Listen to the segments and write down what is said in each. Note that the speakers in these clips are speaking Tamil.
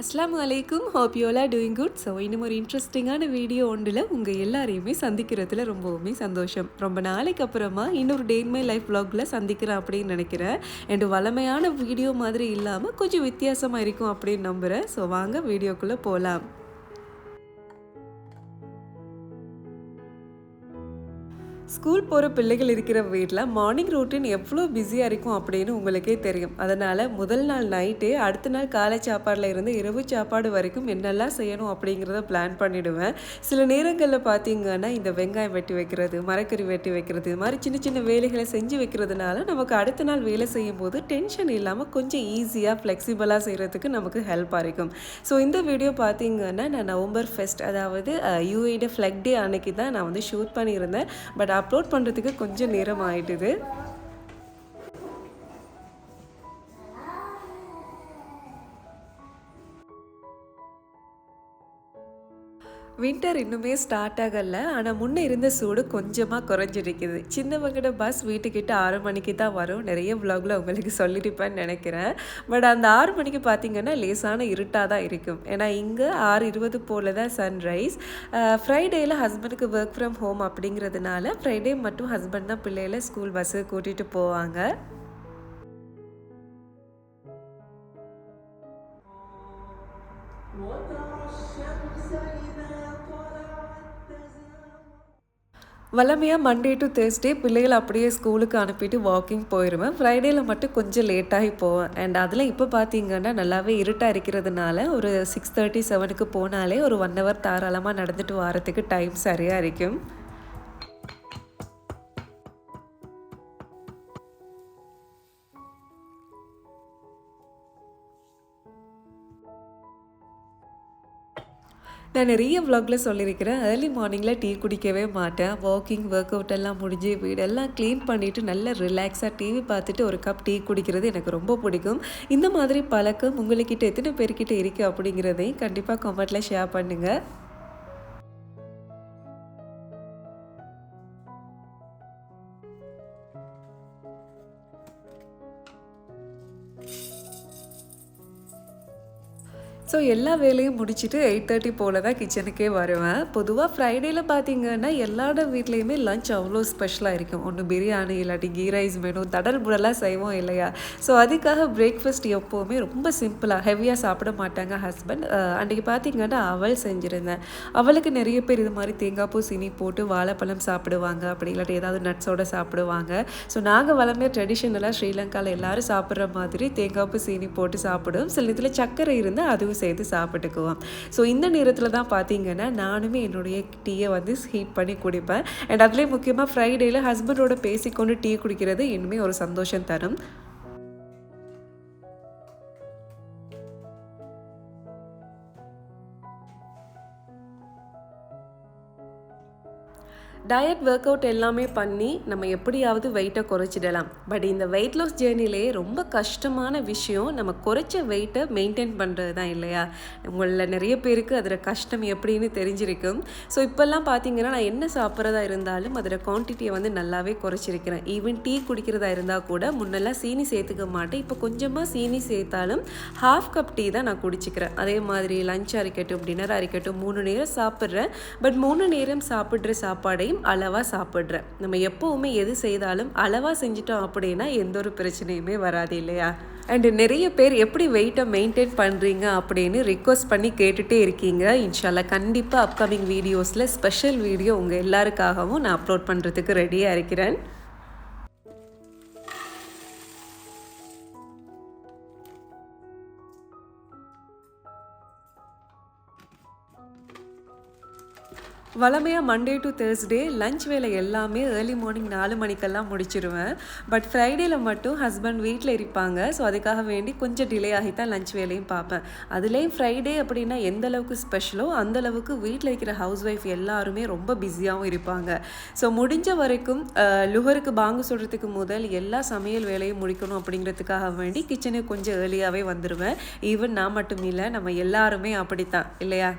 அஸ்லாம் வலைக்கும் hope you all doing good so இன்னும் ஒரு இன்ட்ரெஸ்டிங்கான வீடியோ ஒன்றில் உங்கள் எல்லாரையுமே சந்திக்கிறதுல ரொம்பவுமே சந்தோஷம். ரொம்ப நாளைக்கு அப்புறமா இன்னொரு டே மை லைஃப் vlogல சந்திக்கிறேன் அப்படின்னு நினைக்கிறேன். அண்ட் வளமையான வீடியோ மாதிரி இல்லாமல் கொஞ்சம் வித்தியாசமாக இருக்கும் அப்படின்னு நம்புகிறேன் ஸோ வாங்க வீடியோக்குள்ளே போகலாம் ஸ்கூல் போகிற பிள்ளைகள் இருக்கிற வீட்டில் மார்னிங் ரொட்டீன் எவ்வளோ பிஸியாக இருக்கும் அப்படின்னு உங்களுக்கே தெரியும். அதனால் முதல் நாள் நைட்டே அடுத்த நாள் காலை சாப்பாடில் இருந்து இரவு சாப்பாடு வரைக்கும் என்னெல்லாம் செய்யணும் அப்படிங்கிறத பிளான் பண்ணிவிடுவேன் சில நேரங்களில் பார்த்தீங்கன்னா இந்த வெங்காயம் வெட்டி வைக்கிறது மரக்கறி வெட்டி வைக்கிறது இது மாதிரி சின்ன சின்ன வேலைகளை செஞ்சு வைக்கிறதுனால நமக்கு அடுத்த நாள் வேலை செய்யும் போது டென்ஷன் இல்லாமல் கொஞ்சம் ஈஸியாக ஃப்ளெக்சிபிளாக செய்கிறதுக்கு நமக்கு ஹெல்ப்பாக இருக்கும். ஸோ இந்த வீடியோ பார்த்தீங்கன்னா நான் நவம்பர் ஃபெஸ்ட் அதாவது யூஏட ஃப்ளெக் டே அன்னைக்கு தான் நான் வந்து ஷூட் பண்ணியிருந்தேன். பட் அப்லோட் பண்ணுறதுக்கு கொஞ்சம் நேரம் ஆகிடுது வின்டர் இன்னுமே ஸ்டார்ட் ஆகலை. ஆனால் முன்னே இருந்த சூடு கொஞ்சமாக குறைஞ்சிருக்குது. சின்னவங்கட பஸ் வீட்டுக்கிட்ட ஆறு மணிக்கு தான் வரும். நிறைய விலாகில் உங்களுக்கு சொல்லியிருப்பேன்னு நினைக்கிறேன். பட் அந்த ஆறு மணிக்கு பார்த்தீங்கன்னா லேசான இருட்டாக தான் இருக்கும். ஏன்னா இங்கே ஆறு இருபது போல தான் சன்ரைஸ் ஃப்ரைடேயில் ஹஸ்பண்டுக்கு ஒர்க் ஃப்ரம் ஹோம் அப்படிங்கிறதுனால ஃப்ரைடே மட்டும் ஹஸ்பண்ட் தான் பிள்ளைகளை ஸ்கூல் பஸ்ஸு கூட்டிகிட்டு போவாங்க. வளமையாக மண்டே டு தேர்ஸ்டே பிள்ளைகள் அப்படியே ஸ்கூலுக்கு அனுப்பிட்டு வாக்கிங் போயிடுவேன் ஃப்ரைடேயில் மட்டும் கொஞ்சம் லேட்டாகி போவேன். அண்ட் அதில் இப்போ பார்த்தீங்கன்னா நல்லாவே இருட்டாக இருக்கிறதுனால ஒரு சிக்ஸ் தேர்ட்டி செவனுக்கு போனாலே ஒரு ஒன் ஹவர் தாராளமாக நடந்துட்டு வரத்துக்கு டைம் சரியாக இருக்கும். நான் நிறைய vlogல சொல்லியிருக்கிறேன். ஏர்லி மார்னிங்கில் டீ குடிக்கவே மாட்டேன். வாக்கிங் ஒர்க் அவுட் எல்லாம் முடிஞ்சு வீடெல்லாம் க்ளீன் பண்ணிவிட்டு நல்லா ரிலாக்ஸாக டிவி பார்த்துட்டு ஒரு கப் டீ குடிக்கிறது எனக்கு ரொம்ப பிடிக்கும். இந்த மாதிரி பழக்கம் உங்கள்கிட்ட எத்தனை பேர்கிட்ட இருக்குது அப்படிங்கிறதையும் கண்டிப்பாக கமெண்ட்டில் ஷேர் பண்ணுங்கள் ஸோ எல்லா வேலையும் முடிச்சுட்டு எயிட் தேர்ட்டி போல் தான் கிச்சனுக்கே வருவேன். பொதுவாக ஃப்ரைடேயில் பார்த்தீங்கன்னா எல்லாரோட வீட்லேயுமே லஞ்ச் அவ்வளோ ஸ்பெஷலாக இருக்கும். ஒன்று பிரியாணி இல்லாட்டி கீ ரைஸ் வேணும் தடல் புடலாக செய்வோம் இல்லையா? ஸோ அதுக்காக பிரேக்ஃபாஸ்ட் எப்போவுமே ரொம்ப சிம்பிளாக ஹெவியாக சாப்பிட மாட்டாங்க ஹஸ்பண்ட் அன்றைக்கி பார்த்தீங்கன்னா அவள் செஞ்சுருந்தேன். அவளுக்கு நிறைய பேர் இது மாதிரி தேங்காய் பூ சீனி போட்டு வாழைப்பழம் சாப்பிடுவாங்க. அப்படி இல்லாட்டி ஏதாவது நட்ஸோட சாப்பிடுவாங்க. ஸோ நாங்கள் வளமே ட்ரெடிஷ்னலாக ஸ்ரீலங்காவில் எல்லோரும் சாப்பிட்ற மாதிரி தேங்காய் பூ சீனி போட்டு சாப்பிடுவோம். சில இதில் சர்க்கரை இருந்தால் அதுவும் சேர்த்து சாப்பிட்டுக்குவோம். ஸோ இந்த நேரத்தில் தான் பார்த்தீங்கன்னா நானுமே என்னுடைய டீயை வந்து ஹீட் பண்ணி குடிப்பேன். அண்ட் அதுலேயே முக்கியமாக ஃப்ரைடேயில் ஹஸ்பண்டோட பேசிக்கொண்டு டீ குடிக்கிறது இன்னுமே ஒரு சந்தோஷம் தரும். டயட் ஒர்க் அவுட் எல்லாமே பண்ணி நம்ம எப்படியாவது வெயிட்டை குறைச்சிடலாம். பட் இந்த வெயிட் லாஸ் ஜேர்னிலே ரொம்ப கஷ்டமான விஷயம் நம்ம குறைச்ச வெயிட்டை மெயின்டைன் பண்ணுறது தான் இல்லையா? உங்களில் நிறைய பேருக்கு அதில் கஷ்டம் எப்படின்னு தெரிஞ்சிருக்கும். ஸோ இப்போல்லாம் பார்த்தீங்கன்னா நான் என்ன சாப்பிட்றதா இருந்தாலும் அதில் குவான்டிட்டியை வந்து நல்லாவே குறைச்சிருக்கிறேன். ஈவன் டீ குடிக்கிறதா இருந்தால் கூட முன்னெல்லாம் சீனி சேர்த்துக்க மாட்டேன். இப்போ கொஞ்சமாக சீனி சேர்த்தாலும் ஹாஃப் கப் டீ தான் நான் குடிச்சிக்கிறேன். அதே மாதிரி லஞ்சாக இருக்கட்டும் டின்னராக இருக்கட்டும் மூணு நேரம் சாப்பிட்றேன். பட் மூணு நேரம் சாப்பிட்ற சாப்பாடையும் அளவாக சாப்பிட்றேன். நம்ம எப்போவுமே எது செய்தாலும் அளவாக செஞ்சிட்டோம் அப்படின்னா எந்த ஒரு பிரச்சனையுமே வராது இல்லையா? அண்டு நிறைய பேர் எப்படி வெயிட்டை மெயின்டைன் பண்ணுறீங்க அப்படின்னு ரிக்வஸ்ட் பண்ணி கேட்டுகிட்டே இருக்கீங்க. இன்ஷால்லா கண்டிப்பாக அப்கமிங் வீடியோஸில் ஸ்பெஷல் வீடியோ உங்கள் எல்லாருக்காகவும் நான் அப்லோட் பண்ணுறதுக்கு ரெடியாக இருக்கிறேன். வளமையாக மண்டே டு தேர்ஸ்டே லஞ்ச் வேலை எல்லாமே ஏர்லி மார்னிங் நாலு மணிக்கெல்லாம் முடிச்சிருவேன். பட் ஃப்ரைடேயில் மட்டும் ஹஸ்பண்ட் வீட்டில் இருப்பாங்க. ஸோ அதுக்காக வேண்டி கொஞ்சம் டிலே ஆகி தான் லஞ்ச் வேலையும் பார்ப்பேன். அதுலேயும் ஃப்ரைடே அப்படின்னா எந்த அளவுக்கு ஸ்பெஷலோ அந்த அளவுக்கு வீட்டில் இருக்கிற ஹவுஸ் ஒய்ஃப் எல்லாருமே ரொம்ப பிஸியாகவும் இருப்பாங்க. ஸோ முடிஞ்ச வரைக்கும் லுகருக்கு பாங்கு சொல்கிறதுக்கு முதல் எல்லா சமையல் வேலையும் முடிக்கணும் அப்படிங்கிறதுக்காக வேண்டி கிச்சனுக்கு கொஞ்சம் ஏர்லியாகவே வந்துடுவேன் ஈவன் நான் மட்டும் இல்லை நம்ம எல்லாருமே அப்படித்தான். இல்லையா?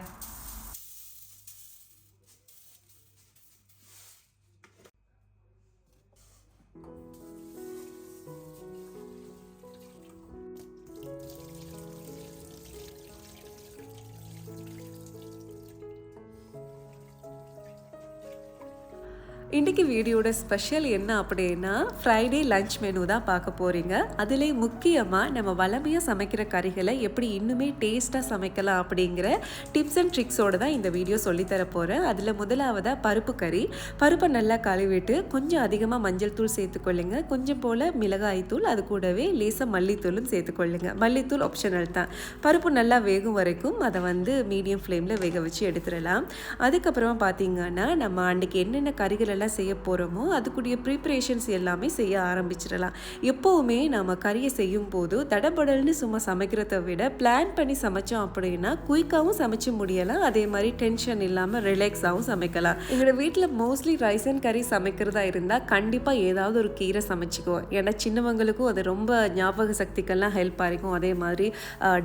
இன்றைக்கி வீடியோட ஸ்பெஷல் என்ன அப்படின்னா ஃப்ரைடே லஞ்ச் மெனு தான் பார்க்க போகிறீங்க அதில் முக்கியமாக நம்ம வளமையாக சமைக்கிற கறிகளை எப்படி இன்னுமே டேஸ்ட்டாக சமைக்கலாம் அப்படிங்கிற டிப்ஸ் அண்ட் ட்ரிக்ஸோடு தான் இந்த வீடியோ சொல்லித்தர போகிறேன் அதில் முதலாவதாக பருப்பு கறி. பருப்பை நல்லா கழுவிட்டு கொஞ்சம் அதிகமாக மஞ்சள் தூள் சேர்த்துக்கொள்ளுங்க கொஞ்சம் போல் மிளகாய் தூள் அது கூடவே லேசாக மல்லித்தூளும் சேர்த்துக்கொள்ளுங்க மல்லித்தூள் ஆப்ஷனல் தான். பருப்பு நல்லா வேகும் வரைக்கும் அதை வந்து மீடியம் ஃப்ளேமில் வேக வச்சு எடுத்துடலாம். அதுக்கப்புறமா பார்த்தீங்கன்னா நம்ம அன்றைக்கி என்னென்ன கறிகள் எல்லாம் செய்ய போகிறோமோ அதுக்குரிய ப்ரிப்ரேஷன்ஸ் எல்லாமே செய்ய ஆரம்பிச்சிடலாம். எப்போவுமே நம்ம கறியை செய்யும் போது தடபடல்னு சும்மா சமைக்கிறத விட பிளான் பண்ணி சமைச்சோம் அப்படின்னா குயிக்காகவும் சமைச்சு முடியலாம். அதே மாதிரி டென்ஷன் இல்லாமல் ரிலாக்ஸாகவும் சமைக்கலாம். எங்களோட வீட்டில் மோஸ்ட்லி ரைஸ் அண்ட் கறி சமைக்கிறதா இருந்தால் கண்டிப்பாக ஏதாவது ஒரு கீரை சமைச்சிக்குவோம். ஏன்னா சின்னவங்களுக்கும் அது ரொம்ப ஞாபக சக்திக்கெல்லாம் ஹெல்ப்பாக இருக்கும் அதே மாதிரி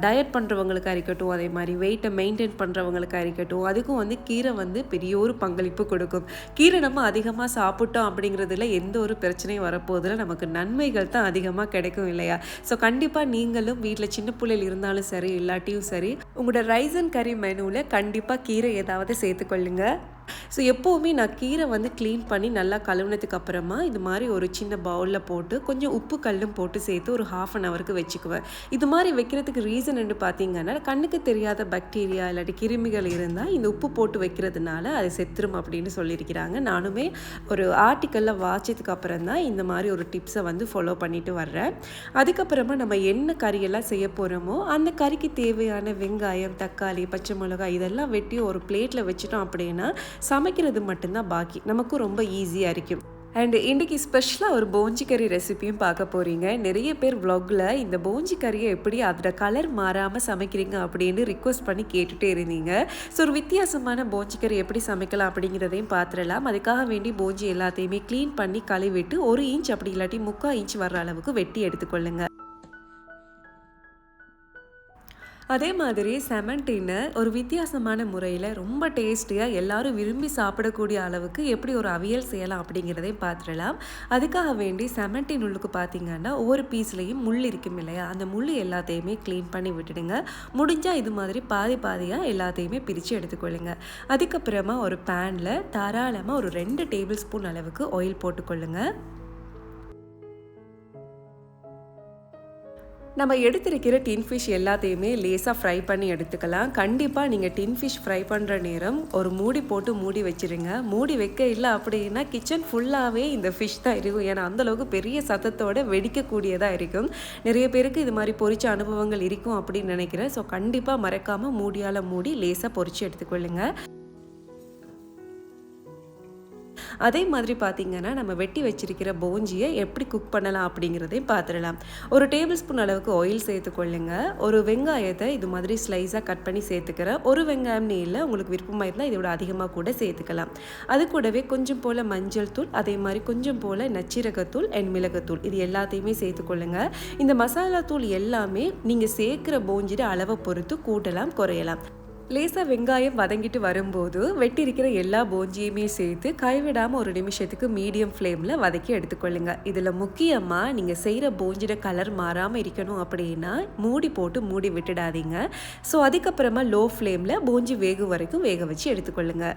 டயட் பண்ணுறவங்களுக்காக இருக்கட்டும் அதே மாதிரி வெயிட்டை மெயின்டைன் பண்ணுறவங்களுக்காக இருக்கட்டும் அதுக்கும் வந்து கீரை வந்து பெரிய ஒரு பங்களிப்பு கொடுக்கும். கீரை நம்ம அதிகமாக சாப்பிட்டோம் அப்படிங்கிறதுல எந்த ஒரு பிரச்சனையும் வரப்போதில் நமக்கு நன்மைகள் தான் அதிகமாக கிடைக்கும் இல்லையா? ஸோ கண்டிப்பாக நீங்களும் வீட்டில் சின்ன பிள்ளைகள் இருந்தாலும் சரி இல்லாட்டியும் சரி உங்களோட ரைஸ் அண்ட் கறி மெனுவில் கண்டிப்பாக கீரை ஏதாவது சேர்த்துக்கொள்ளுங்கள் ஸோ எப்போவுமே நான் கீரை வந்து க்ளீன் பண்ணி நல்லா கழுவுனதுக்கு அப்புறமா இது மாதிரி ஒரு சின்ன பவுலில் போட்டு கொஞ்சம் உப்பு கல்லும் போட்டு சேர்த்து ஒரு ஹாஃப் அன் ஹவருக்கு வச்சுக்குவேன். இது மாதிரி வைக்கிறதுக்கு ரீசன் என்று பார்த்தீங்கன்னா கண்ணுக்கு தெரியாத பாக்டீரியா இல்லாட்டி கிருமிகள் இருந்தால் இந்த உப்பு போட்டு வைக்கிறதுனால அது செத்துரும் அப்படின்னு சொல்லியிருக்கிறாங்க. நானுமே ஒரு ஆர்டிக்கலில் வாச்சதுக்கு அப்புறம் தான் இந்த மாதிரி ஒரு டிப்ஸை வந்து ஃபாலோ பண்ணிட்டு வர்றேன். அதுக்கப்புறமா நம்ம என்ன கறியெல்லாம் செய்ய போகிறோமோ அந்த கறிக்கு தேவையான வெங்காயம் தக்காளி பச்சை மிளகாய் இதெல்லாம் வெட்டி ஒரு பிளேட்டில் வச்சுட்டோம் அப்படின்னா சமைக்கிறது மட்டும்தான் பாக்கி. நமக்கும் ரொம்ப ஈஸியாக இருக்கும். அண்ட் இன்றைக்கி ஸ்பெஷலாக ஒரு போஞ்சி கறி ரெசிபியும் பார்க்க போகிறீங்க நிறைய பேர் வ்ளாகில் இந்த போஞ்சி கறியை எப்படி அதோட கலர் மாறாமல் சமைக்கிறீங்க அப்படின்னு ரிக்வஸ்ட் பண்ணி கேட்டுகிட்டே இருந்தீங்க. ஸோ ஒரு வித்தியாசமான போஞ்சி கறி எப்படி சமைக்கலாம் அப்படிங்கிறதையும் பார்த்துடலாம். அதுக்காக வேண்டி போஞ்சி எல்லாத்தையுமே க்ளீன் பண்ணி கழுவிட்டு ஒரு இன்ச் அப்படி இல்லாட்டி முக்கால் இன்ச் வர்ற அளவுக்கு வெட்டி எடுத்துக்கொள்ளுங்க. அதே மாதிரி செமண்டினை ஒரு வித்தியாசமான முறையில் ரொம்ப டேஸ்டியாக எல்லாரும் விரும்பி சாப்பிடக்கூடிய அளவுக்கு எப்படி ஒரு அவியல் செய்யலாம் அப்படிங்கிறதையும் பார்த்துடலாம். அதுக்காக வேண்டி செமண்டின் உள்ளுக்கு பார்த்தீங்கன்னா ஒவ்வொரு பீஸ்லேயும் முள் இருக்கும் இல்லையா? அந்த முள் எல்லாத்தையுமே க்ளீன் பண்ணி விட்டுடுங்க. முடிஞ்சால் இது மாதிரி பாதி பாதியாக எல்லாத்தையுமே பிரித்து எடுத்துக்கொள்ளுங்க. அதுக்கப்புறமா ஒரு பேனில் தாராளமாக ஒரு ரெண்டு டேபிள் ஸ்பூன் அளவுக்கு ஆயில் போட்டுக்கொள்ளுங்கள் நம்ம எடுத்திருக்கிற டின் ஃபிஷ் எல்லாத்தையுமே லேசாக ஃப்ரை பண்ணி எடுத்துக்கலாம். கண்டிப்பாக நீங்கள் டின் ஃபிஷ் ஃப்ரை பண்ணுற நேரம் ஒரு மூடி போட்டு மூடி வச்சுருங்க. மூடி வைக்க இல்லை அப்படின்னா கிச்சன் ஃபுல்லாகவே இந்த ஃபிஷ் தான் இருக்கும். ஏன்னா அந்தளவுக்கு பெரிய சத்தத்தோடு வெடிக்கக்கூடியதாக இருக்கும். நிறைய பேருக்கு இது மாதிரி பொறிச்ச அனுபவங்கள் இருக்கும் அப்படின்னு நினைக்கிறேன். ஸோ கண்டிப்பாக மறக்காமல் மூடியால் மூடி லேசாக பொறிச்சு எடுத்துக்கொள்ளுங்கள் அதே மாதிரி பார்த்திங்கன்னா நம்ம வெட்டி வச்சிருக்கிற போஞ்சியை எப்படி குக் பண்ணலாம் அப்படிங்கிறதையும் பார்த்துடலாம் ஒரு டேபிள் ஸ்பூன் அளவுக்கு ஆயில் சேர்த்துக்கொள்ளுங்க ஒரு வெங்காயத்தை இது மாதிரி ஸ்லைஸாக கட் பண்ணி சேர்த்துக்கிறேன் ஒரு வெங்காயம் இல்லை உங்களுக்கு விருப்பமாக இருந்தால் இதோட அதிகமாக கூட சேர்த்துக்கலாம். அது கூடவே கொஞ்சம் போல் மஞ்சள் தூள் அதே மாதிரி கொஞ்சம் போல் நச்சீரகத்தூள் அண்ட் மிளகுத்தூள் இது எல்லாத்தையுமே சேர்த்துக்கொள்ளுங்க இந்த மசாலா தூள் எல்லாமே நீங்கள் சேர்க்குற போஞ்சிட அளவை பொறுத்து கூட்டலாம் குறையலாம். லேசாக வெங்காயம் வதங்கிட்டு வரும்போது வெட்டியிருக்கிற எல்லா போஞ்சியுமே சேர்த்து கைவிடாமல் ஒரு நிமிஷத்துக்கு மீடியம் ஃப்ளேமில் வதக்கி எடுத்துக்கொள்ளுங்க. இதில் முக்கியமாக நீங்கள் செய்கிற போஞ்சிட கலர் மாறாமல் இருக்கணும் அப்படின்னா மூடி போட்டு மூடி விட்டுடாதீங்க. ஸோ அதுக்கப்புறமா லோ ஃப்ளேமில் போஞ்சி வேகு வரைக்கும் வேக வச்சு எடுத்துக்கொள்ளுங்கள்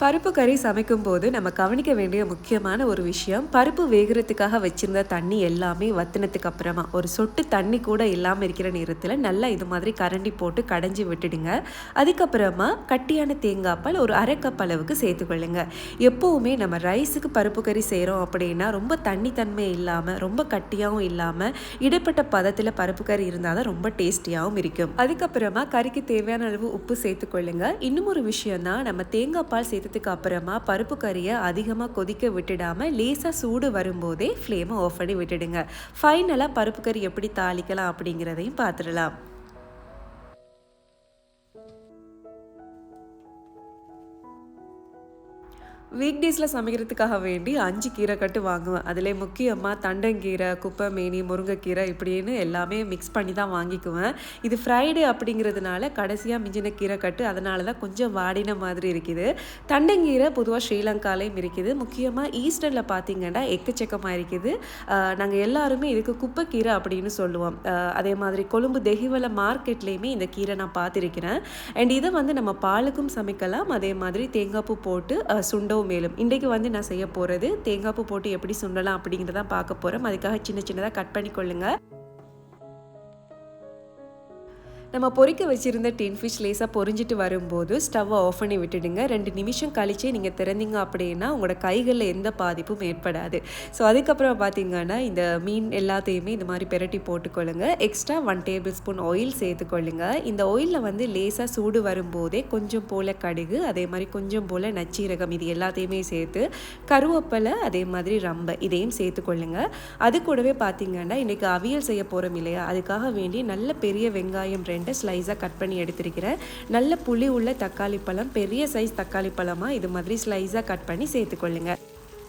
பருப்பு கறி சமைக்கும் போது நம்ம கவனிக்க வேண்டிய முக்கியமான ஒரு விஷயம் பருப்பு வேகிறதுக்காக வச்சிருந்த தண்ணி எல்லாமே வத்தினத்துக்கு அப்புறமா ஒரு சொட்டு தண்ணி கூட இல்லாமல் இருக்கிற நேரத்தில் நல்லா இது மாதிரி கரண்டி போட்டு கடைஞ்சி விட்டுடுங்க. அதுக்கப்புறமா கட்டியான தேங்காய் பால் ஒரு அரை கப் அளவுக்கு சேர்த்துக்கொள்ளுங்க. எப்போவுமே நம்ம ரைஸுக்கு பருப்பு கறி செய்கிறோம் அப்படின்னா ரொம்ப தண்ணி தன்மை இல்லாமல் ரொம்ப கட்டியாகவும் இல்லாமல் இடைப்பட்ட பதத்தில் பருப்பு கறி இருந்தால் தான் ரொம்ப டேஸ்டியாகவும் இருக்கும். அதுக்கப்புறமா கறிக்கு தேவையான அளவு உப்பு சேர்த்துக்கொள்ளுங்க. இன்னும் ஒரு விஷயம் தான் நம்ம தேங்காய் பால் சேர்த்து சேர்த்ததுக்கு அப்புறமா பருப்பு கறியை அதிகமாக கொதிக்க விட்டுடாமல் லேசாக சூடு வரும்போதே ஃப்ளேமை ஆஃப் பண்ணி விட்டுடுங்க. ஃபைனலாக பருப்பு கறி எப்படி தாளிக்கலாம் அப்படிங்கிறதையும் பார்த்துடலாம். வீக் டேஸில் சமைக்கிறதுக்காக வேண்டி அஞ்சு கீரை கட்டு வாங்குவேன். அதில் முக்கியமாக தண்டங்கீரை குப்பைமேனி முருங்கைக்கீரை இப்படின்னு எல்லாமே மிக்ஸ் பண்ணி தான் வாங்கிக்குவேன். இது ஃப்ரைடே அப்படிங்கிறதுனால கடைசியாக மிஞ்சின கீரை கட்டு அதனால தான் கொஞ்சம் வாடின மாதிரி இருக்குது. தண்டங்கீரை பொதுவாக ஸ்ரீலங்காலையும் இருக்குது. முக்கியமாக ஈஸ்டரில் பார்த்தீங்கன்னா எக்கச்சக்கமாக இருக்குது. நாங்கள் எல்லாருமே இதுக்கு குப்பைக்கீரை அப்படின்னு சொல்லுவோம். அதே மாதிரி கொழும்பு தெஹிவல மார்க்கெட்லேயுமே இந்த கீரை நான் பார்த்துருக்கிறேன் அண்ட் இதை வந்து நம்ம பாலுக்கும் சமைக்கலாம். அதே மாதிரி தேங்காய் பூ போட்டு அஹ், சுண்டவும் மேலும். இன்றைக்கு வந்து நான் செய்ய போகிறது தேங்காய் பூ போட்டு எப்படி சுண்டலாம் அப்படிங்கிறத பார்க்க போகிறோம் அதுக்காக சின்ன சின்னதாக கட் பண்ணி கொள்ளுங்க நம்ம பொரிக்க வச்சுருந்த டின் ஃபிஷ் லேசாக பொரிஞ்சிட்டு வரும்போது ஸ்டவ்வை ஆஃப் பண்ணி விட்டுடுங்க. ரெண்டு நிமிஷம் கழிச்சே நீங்கள் திறந்தீங்க அப்படின்னா உங்களோட கைகளில் எந்த பாதிப்பும் ஏற்படாது. ஸோ அதுக்கப்புறம் பார்த்தீங்கன்னா இந்த மீன் எல்லாத்தையுமே இந்த மாதிரி பெரட்டி போட்டுக்கொள்ளுங்க. Extra one tablespoon oil சேர்த்துக்கொள்ளுங்க. இந்த ஆயிலில் வந்து லேசாக சூடு வரும்போதே கொஞ்சம் போல் கடுகு அதே மாதிரி கொஞ்சம் போல் நச்சீரகம் இது எல்லாத்தையுமே சேர்த்து கருவேப்பிலை அதே மாதிரி ரம்பை இதையும் சேர்த்துக்கொள்ளுங்க. அது கூடவே பார்த்தீங்கன்னா இன்றைக்கி அவியல் செய்ய போகிறோம் இல்லையா? அதுக்காக வேண்டி நல்ல பெரிய வெங்காயம் ரெண்டு ஸ்லைஸாக கட் பண்ணி எடுத்திருக்கிறேன். நல்ல புளி உள்ள தக்காளி பழம் பெரிய சைஸ் தக்காளி பழமாக இது மாதிரி ஸ்லைஸாக கட் பண்ணி சேர்த்துக்கொள்ளுங்கள்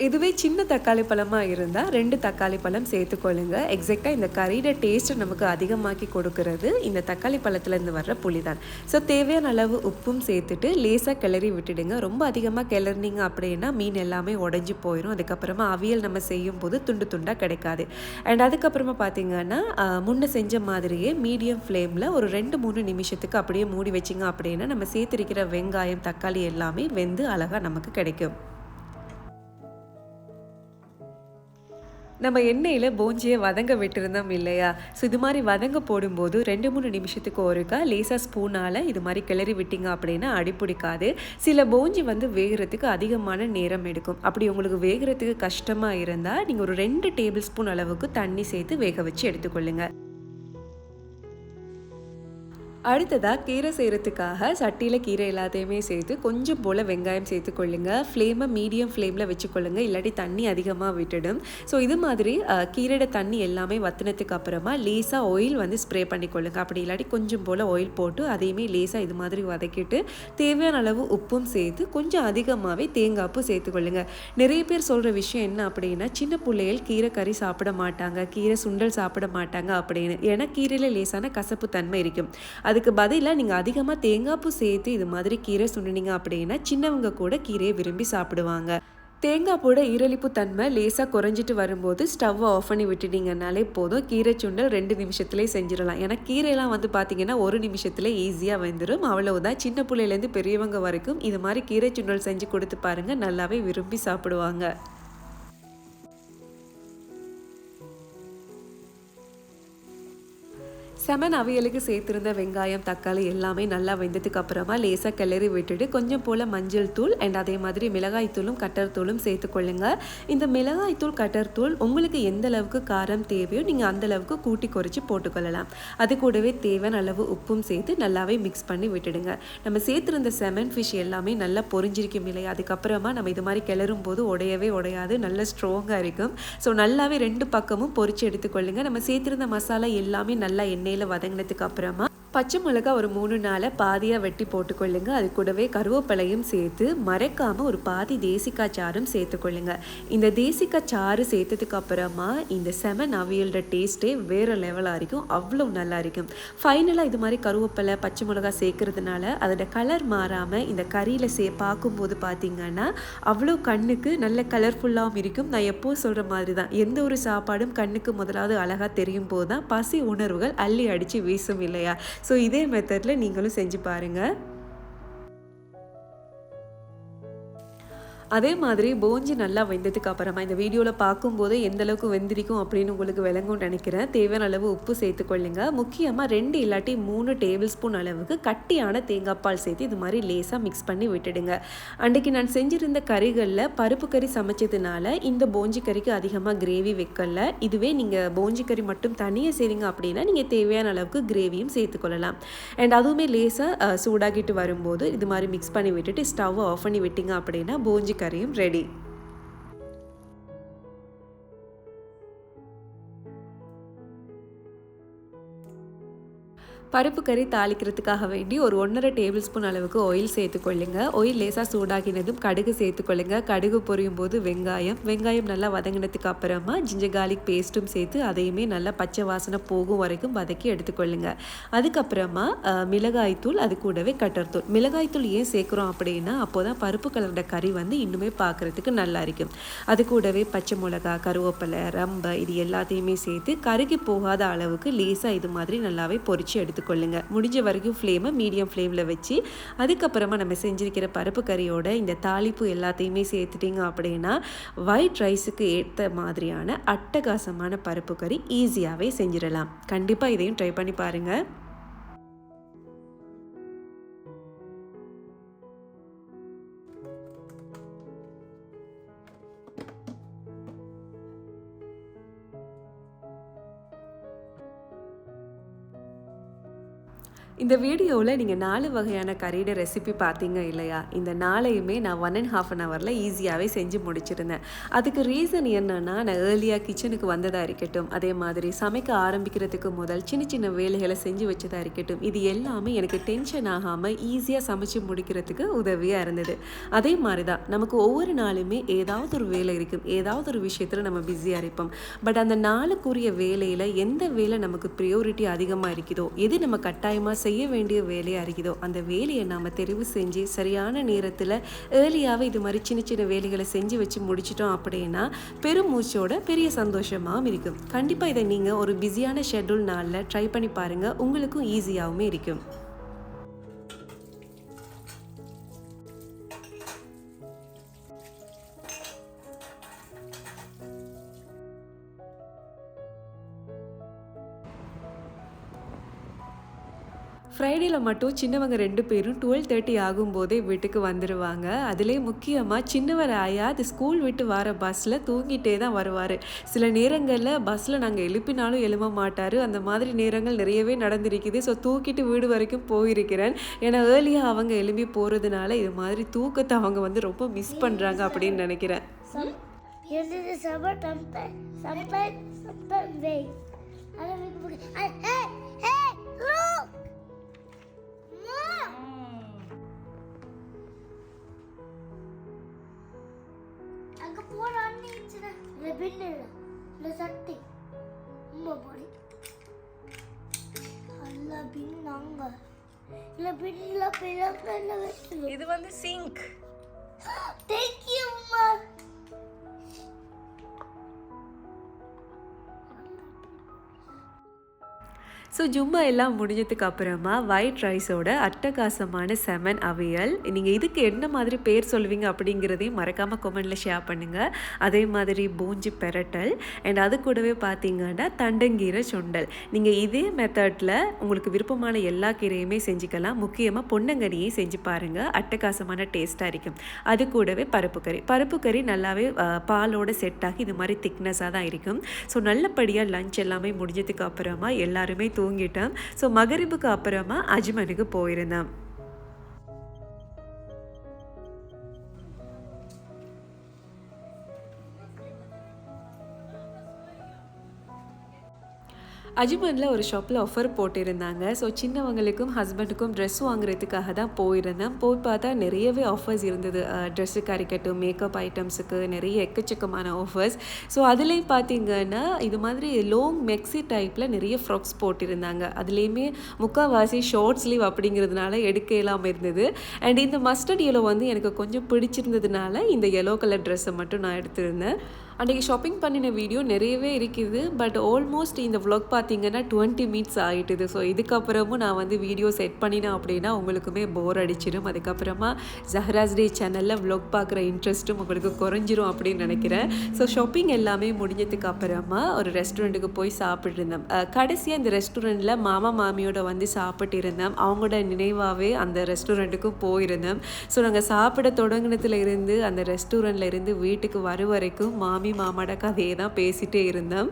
இதுவே சின்ன தக்காளி பழமாக இருந்தால் ரெண்டு தக்காளி பழம் சேர்த்துக்கொள்ளுங்க. எக்ஸாக்டாக இந்த கறியோட டேஸ்ட்டை நமக்கு அதிகமாக்கி கொடுக்கறது இந்த தக்காளி பழத்துலேருந்து வர்ற புளி தான் ஸோ தேவையான அளவு உப்பும் சேர்த்துட்டு லேசாக கிளறி விட்டுடுங்க. ரொம்ப அதிகமாக கிளறினீங்க அப்படின்னா மீன் எல்லாமே உடஞ்சி போயிடும் அதுக்கப்புறமா அவியல் நம்ம செய்யும் போது துண்டு துண்டாக கிடைக்காது. அண்ட் அதுக்கப்புறமா பார்த்தீங்கன்னா முன்ன செஞ்ச மாதிரியே மீடியம் ஃப்ளேமில் ஒரு ரெண்டு மூணு நிமிஷத்துக்கு அப்படியே மூடி வச்சிங்க அப்படின்னா நம்ம சேர்த்துருக்கிற வெங்காயம் தக்காளி எல்லாமே வெந்து அழகாக நமக்கு கிடைக்கும். நம்ம எண்ணெயில் போஞ்சியை வதங்க விட்டுருந்தோம் இல்லையா? ஸோ இது மாதிரி வதங்க போடும்போது ரெண்டு மூணு நிமிஷத்துக்கு ஒருக்கா லேசாக ஸ்பூனால் இது மாதிரி கிளறி விட்டீங்க அப்படின்னா அடிப்பிடிக்காது சில போஞ்சி வந்து வேகிறதுக்கு அதிகமான நேரம் எடுக்கும். அப்படி உங்களுக்கு வேகிறதுக்கு கஷ்டமாக இருந்தால் நீங்கள் ஒரு ரெண்டு டேபிள் ஸ்பூன் அளவுக்கு தண்ணி சேர்த்து வேக வச்சு எடுத்துக்கொள்ளுங்கள் அடுத்ததாக கீரை செய்கிறதுக்காக சட்டியில் கீரை எல்லாத்தையுமே சேர்த்து கொஞ்சம் போல் வெங்காயம் சேர்த்துக்கொள்ளுங்க ஃப்ளேமை மீடியம் ஃப்ளேமில் வச்சுக்கொள்ளுங்க. இல்லாட்டி தண்ணி அதிகமாக விட்டுடும். ஸோ இது மாதிரி கீரையோட தண்ணி எல்லாமே வத்தினத்துக்கு அப்புறமா லேசாக ஆயில் வந்து ஸ்ப்ரே பண்ணிக்கொள்ளுங்க அப்படி இல்லாட்டி கொஞ்சம் போல் ஆயில் போட்டு அதையுமே லேசாக இது மாதிரி வதக்கிட்டு தேவையான அளவு உப்பும் சேர்த்து கொஞ்சம் அதிகமாகவே தேங்காய்ப்பு பூ சேர்த்துக்கொள்ளுங்க நிறைய பேர் சொல்கிற விஷயம் என்ன அப்படின்னா சின்ன பிள்ளைகள் கீரை கறி சாப்பிட மாட்டாங்க. கீரை சுண்டல் சாப்பிட மாட்டாங்க அப்படின்னு. ஏன்னா கீரையில் லேசான கசப்பு தன்மை இருக்கும். அது அதுக்கு பதிலாக நீங்கள் அதிகமாக தேங்காய் பூ சேர்த்து இது மாதிரி கீரை சுண்டினீங்க அப்படின்னா சின்னவங்க கூட கீரையை விரும்பி சாப்பிடுவாங்க. தேங்காய் பூட ஈரலிப்பு தன்மை லேசாக குறைஞ்சிட்டு வரும்போது ஸ்டவ்வை ஆஃப் பண்ணி விட்டுட்டீங்கனாலே போதும். கீரை சுண்டல் ரெண்டு நிமிஷத்துலேயே செஞ்சிடலாம். ஏன்னா கீரையெல்லாம் வந்து பார்த்தீங்கன்னா ஒரு நிமிஷத்துல ஈஸியாக வந்துடும் அவ்வளவுதான். சின்ன பிள்ளையிலேருந்து பெரியவங்க வரைக்கும் இது மாதிரி கீரை சுண்டல் செஞ்சு கொடுத்து பாருங்கள் நல்லாவே விரும்பி சாப்பிடுவாங்க. செமன் அவியலுக்கு சேர்த்துருந்த வெங்காயம் தக்காளி எல்லாமே நல்லா வெந்ததுக்கு அப்புறமா லேசாக கிளறி விட்டுட்டு கொஞ்சம் போல் மஞ்சள் தூள் அண்ட் அதே மாதிரி மிளகாய் தூளும் கட்டர் தூளும் சேர்த்துக்கொள்ளுங்க இந்த மிளகாய் தூள் கட்டர் தூள் உங்களுக்கு எந்த அளவுக்கு காரம் தேவையோ நீங்கள் அந்த அளவுக்கு கூட்டி குறைச்சி போட்டுக்கொள்ளலாம். அது கூடவே தேவையான அளவு உப்பும் சேர்த்து நல்லாவே மிக்ஸ் பண்ணி விட்டுடுங்க. நம்ம சேர்த்துருந்த செமன் ஃபிஷ் எல்லாமே நல்லா பொரிஞ்சிருக்கும் இல்லையா? அதுக்கப்புறமா நம்ம இது மாதிரி கிளறும் போது உடையவே உடையாது நல்ல ஸ்ட்ராங்காக இருக்கும். ஸோ நல்லாவே ரெண்டு பக்கமும் பொறிச்சு எடுத்துக்கொள்ளுங்க. நம்ம சேர்த்துருந்த மசாலா எல்லாமே நல்லா எண்ணெய் எண்ணெயில் வதங்கினதுக்கு அப்புறமா பச்சை மிளகா ஒரு மூணு நாளை பாதியாக வெட்டி போட்டுக்கொள்ளுங்க. அது கூடவே கருவேப்பிலையும் சேர்த்து மறக்காமல் ஒரு பாதி தேசிக்காய் சாறும் சேர்த்துக்கொள்ளுங்க. இந்த தேசிக்காய் சாறு சேர்த்ததுக்கு அப்புறமா இந்த செமன் அவியலோட டேஸ்ட்டே வேறு லெவலாக இருக்கும். அவ்வளோ நல்லா இருக்கும். ஃபைனலாக இது மாதிரி கருவேப்பிலை பச்சை மிளகா சேர்க்கறதுனால அதோட கலர் மாறாமல் இந்த கறியில் சே பார்க்கும்போது பார்த்தீங்கன்னா அவ்வளோ கண்ணுக்கு நல்ல கலர்ஃபுல்லாகவும் இருக்கும். நான் எப்போ சொல்கிற மாதிரி தான் எந்த ஒரு சாப்பாடும் கண்ணுக்கு முதலாவது அழகாக தெரியும் போது தான் பசி உணர்வுகள் அள்ளி அடித்து வீசும் இல்லையா? ஸோ இதே மெத்தடில் நீங்களும் செஞ்சு பாருங்கள் அதே மாதிரி போஞ்சி நல்லா வெந்ததுக்கு அப்புறமா இந்த வீடியோவில் பார்க்கும்போது எந்த அளவுக்கு வெந்திருக்கும் அப்படின்னு உங்களுக்கு விளங்கும்னு நினைக்கிறேன். தேவையான அளவு உப்பு சேர்த்துக்கொள்ளுங்க. முக்கியமாக ரெண்டு இல்லாட்டி மூணு டேபிள் ஸ்பூன் அளவுக்கு கட்டியான தேங்காய் பால் சேர்த்து இது மாதிரி லேசாக மிக்ஸ் பண்ணி விட்டுடுங்க. அன்றைக்கி நான் செஞ்சுருந்த கறிகளில் பருப்பு கறி சமைச்சதுனால இந்த போஞ்சி கறிக்கு அதிகமாக கிரேவி வைக்கல. இதுவே நீங்கள் போஞ்சி கறி மட்டும் தனியாக செய்றீங்க அப்படின்னா நீங்கள் தேவையான அளவுக்கு கிரேவியும் சேர்த்துக்கொள்ளலாம். அண்ட் அதுவுமே லேசாக சூடாகிட்டு வரும்போது இது மாதிரி மிக்ஸ் பண்ணி விட்டுட்டு ஸ்டவ் ஆஃப் பண்ணி விட்டீங்க அப்படின்னா போஞ்சி കറിയും റെഡി. பருப்பு கறி தாளிக்கிறதுக்காக வேண்டி ஒரு ஒன்றரை டேபிள் ஸ்பூன் அளவுக்கு ஆயில் சேர்த்துக்கொள்ளுங்க ஆயில் லேசாக சூடாகினதும் கடுகு சேர்த்துக்கொள்ளுங்க கடுகு பொரியும் போது வெங்காயம் வெங்காயம் நல்லா வதங்கினதுக்கு அப்புறமா ஜிஞ்சர் கார்லிக் பேஸ்ட்டும் சேர்த்து அதையுமே நல்லா பச்சை வாசனை போகும் வரைக்கும் வதக்கி எடுத்துக்கொள்ளுங்க அதுக்கப்புறமா மிளகாய்த்தூள் அது கூடவே கட்டர்த்தூள் மிளகாய்த்தூள் ஏன் சேர்க்குறோம் அப்படின்னா அப்போ தான் பருப்பு கலந்த கறி வந்து இன்னுமே பார்க்குறதுக்கு நல்லா இருக்கும். அது கூடவே பச்சை மிளகா கருவேப்பிலை ரம்பை இது எல்லாத்தையுமே சேர்த்து கருகி போகாத அளவுக்கு லேசாக இது மாதிரி நல்லாவே பொரிச்சு எடுத்துக்கொள்ளுங்க. முடிஞ்ச வரைக்கும் ஃப்ளேமை மீடியம் ஃப்ளேமில் வச்சு அதுக்கப்புறமா நம்ம செஞ்சிருக்கிற பருப்பு கறியோட இந்த தாளிப்பு எல்லாத்தையுமே சேர்த்துட்டிங்க அப்படின்னா ஒயிட் ரைஸுக்கு ஏற்ற மாதிரியான அட்டகாசமான பருப்பு கறி ஈஸியாகவே செஞ்சிடலாம். கண்டிப்பாக இதையும் ட்ரை பண்ணி பாருங்கள் இந்த வீடியோவில் நீங்கள் நாலு வகையான கறியோட ரெசிபி பார்த்தீங்க இல்லையா? இந்த நாளையுமே நான் ஒன் அண்ட் ஹாஃப் அன் ஹவரில் ஈஸியாகவே செஞ்சு முடிச்சிருந்தேன். அதுக்கு ரீசன் என்னன்னா நான் ஏர்லியாக கிச்சனுக்கு வந்ததாக இருக்கட்டும் அதே மாதிரி சமைக்க ஆரம்பிக்கிறதுக்கு முதல் சின்ன சின்ன வேலைகளை செஞ்சு வச்சதாக இருக்கட்டும் இது எல்லாமே எனக்கு டென்ஷன் ஆகாமல் ஈஸியாக சமைச்சு முடிக்கிறதுக்கு உதவியாக இருந்தது. அதே மாதிரி தான் நமக்கு ஒவ்வொரு நாளுமே ஏதாவது ஒரு வேலை இருக்கும் ஏதாவது ஒரு விஷயத்தில் நம்ம பிஸியாக இருப்போம். பட் அந்த நாளுக்குரிய வேலையில் எந்த வேலை நமக்கு ப்ரியோரிட்டி அதிகமாக இருக்குதோ எது நம்ம கட்டாயமாக செய்ய வேண்டிய வேலையாக இருக்குதோ அந்த வேலையை நாம் தெரிவு செஞ்சு சரியான நேரத்தில் ஏர்லியாகவே இது மாதிரி சின்ன சின்ன வேலைகளை செஞ்சு வச்சு முடிச்சிட்டோம் அப்படின்னா பெருமூச்சோட பெரிய சந்தோஷமாகவும் இருக்கும். கண்டிப்பாக இதை நீங்கள் ஒரு பிஸியான ஷெட்யூல் நாளில் ட்ரை பண்ணி பாருங்கள் உங்களுக்கும் ஈஸியாகவும் இருக்கும். ஃப்ரைடேல மட்டும் சின்னவங்க ரெண்டு பேரும் டுவெல் தேர்ட்டி ஆகும்போதே வீட்டுக்கு வந்துடுவாங்க அதிலே முக்கியமாக சின்னவர் ஆயா அது ஸ்கூல் விட்டு வர பஸ்ஸில் தூங்கிட்டே தான் வருவார் சில நேரங்களில் பஸ்ஸில் நாங்கள் எழுப்பினாலும் எழும்ப மாட்டார் அந்த மாதிரி நேரங்கள் நிறையவே நடந்திருக்குது ஸோ தூக்கிட்டு வீடு வரைக்கும் போயிருக்கிறேன் ஏன்னா ஏர்லியாக அவங்க எழும்பி போகிறதுனால இது மாதிரி தூக்கத்தை அவங்க வந்து ரொம்ப மிஸ் பண்ணுறாங்க அப்படின்னு நினைக்கிறேன் Some here's the summer sometimes sometimes sometimes rain. I don't make அங்க போற அண்ணி இச்சுனா இல்ல பின் இல்ல. சட்டி. அம்மா போடி. அல்ல பின் அங்க இல்ல பின் இல்ல இது வந்து சிங்க் ஸோ ஜும்மா எல்லாம் முடிஞ்சதுக்கு அப்புறமா ஒயிட் ரைஸோட அட்டகாசமான செமன் அவியல். நீங்கள் இதுக்கு என்ன மாதிரி பேர் சொல்லுவீங்க அப்படிங்கிறதையும் மறக்காமல் கொமெண்டில் ஷேர் பண்ணுங்கள் அதே மாதிரி பூஞ்சி பெரட்டல் அண்ட் அது கூடவே பார்த்தீங்கன்னா தண்டங்கீரை சுண்டல். நீங்கள் இதே மெத்தடில் உங்களுக்கு விருப்பமான எல்லா கீரையுமே செஞ்சுக்கலாம். முக்கியமாக பொன்னங்கறியும் செஞ்சு பாருங்கள் அட்டகாசமான டேஸ்ட்டாக இருக்கும். அது கூடவே பருப்பு கறி. பருப்பு கறி நல்லாவே பாலோட செட் ஆகி இது மாதிரி திக்னஸாக தான் இருக்கும். ஸோ நல்லபடியாக லஞ்ச் எல்லாமே முடிஞ்சதுக்கு அப்புறமா எல்லாருமே தூங்கிட்டேன். ஸோ மகரிபுக்கு அப்புறமா அஜ்மனுக்கு போயிருந்தேன். அஜ்மனில் ஒரு ஷாப்பில் ஆஃபர் போட்டிருந்தாங்க. ஸோ சின்னவங்களுக்கும் ஹஸ்பண்டுக்கும் ட்ரெஸ் வாங்குறதுக்காக தான் போயிருந்தேன். போய் பார்த்தா நிறையவே ஆஃபர்ஸ் இருந்தது. ட்ரெஸ்ஸுக்கு இருக்கட்டும் மேக்கப் ஐட்டம்ஸுக்கு நிறைய எக்கச்சக்கமான ஆஃபர்ஸ் ஸோ அதுலேயும் பார்த்தீங்கன்னா இது மாதிரி லோங் மெக்ஸி டைப்பில் நிறைய ஃப்ராக்ஸ் போட்டிருந்தாங்க. அதுலேயுமே முக்கால்வாசி ஷார்ட் ஸ்லீவ் அப்படிங்கிறதுனால எடுக்க இல்லாமல் இருந்தது. அண்ட் இந்த மஸ்டர்ட் எலோ வந்து எனக்கு கொஞ்சம் பிடிச்சிருந்ததுனால இந்த எல்லோ கலர் ட்ரெஸ்ஸை மட்டும் நான் எடுத்திருந்தேன். அன்றைக்கி ஷாப்பிங் பண்ணின வீடியோ நிறையவே இருக்குது பட் ஆல்மோஸ்ட் இந்த vlog பார்த்தீங்கன்னா டுவெண்ட்டி மினிட்ஸ் ஆகிட்டுது ஸோ இதுக்கப்புறமும் நான் வந்து வீடியோ செட் பண்ணினேன் அப்படின்னா உங்களுக்குமே போர் அடிச்சிடும் அதுக்கப்புறமா ஜஹராஸ் டே சேனலில் vlog பார்க்குற இன்ட்ரெஸ்ட்டும் உங்களுக்கு குறைஞ்சிரும் அப்படின்னு நினைக்கிறேன். ஸோ ஷாப்பிங் எல்லாமே முடிஞ்சதுக்கு அப்புறமா ஒரு ரெஸ்டாரண்ட்டுக்கு போய் சாப்பிட்டுருந்தேன் கடைசியாக இந்த ரெஸ்டாரண்ட்டில் மாமா மாமியோட வந்து சாப்பிட்டு இருந்தேன் அவங்களோட நினைவாகவே அந்த ரெஸ்டாரண்ட்டுக்கும் போயிருந்தோம். ஸோ நாங்கள் சாப்பிட தொடங்கினதுல இருந்து அந்த ரெஸ்டாரண்ட்டில் இருந்து வீட்டுக்கு வர வரைக்கும் மாமி மாமாட கதையை தான் பேசிகிட்டே இருந்தேன்.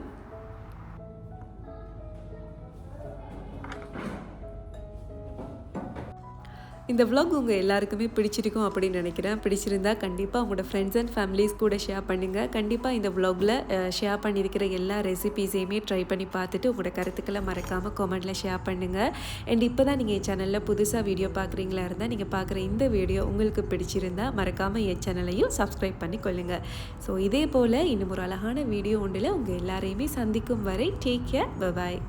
இந்த விலாக் உங்கள் எல்லாருக்குமே பிடிச்சிருக்கும் அப்படின்னு நினைக்கிறேன். பிடிச்சிருந்தா கண்டிப்பாக உங்களோட ஃப்ரெண்ட்ஸ் அண்ட் ஃபேமிலிஸ் கூட ஷேர் பண்ணுங்கள் கண்டிப்பாக இந்த விலாகில் ஷேர் பண்ணியிருக்கிற எல்லா ரெசிபீஸையுமே ட்ரை பண்ணி பார்த்துட்டு உங்களோட கருத்துக்களை மறக்காமல் கமெண்ட்டில் ஷேர் பண்ணுங்கள் அண்ட் இப்போ தான் நீங்கள் என் சேனலில் புதுசாக வீடியோ பார்க்குறீங்களா இருந்தால் நீங்கள் பார்க்குற இந்த வீடியோ உங்களுக்கு பிடிச்சிருந்தா மறக்காமல் என் சேனலையும் சப்ஸ்கிரைப் பண்ணி கொள்ளுங்கள் ஸோ இதே போல் இன்னும் ஒரு அழகான வீடியோ ஒன்றில் உங்கள் எல்லாரையுமே சந்திக்கும் வரை டேக் கேர் பபாய்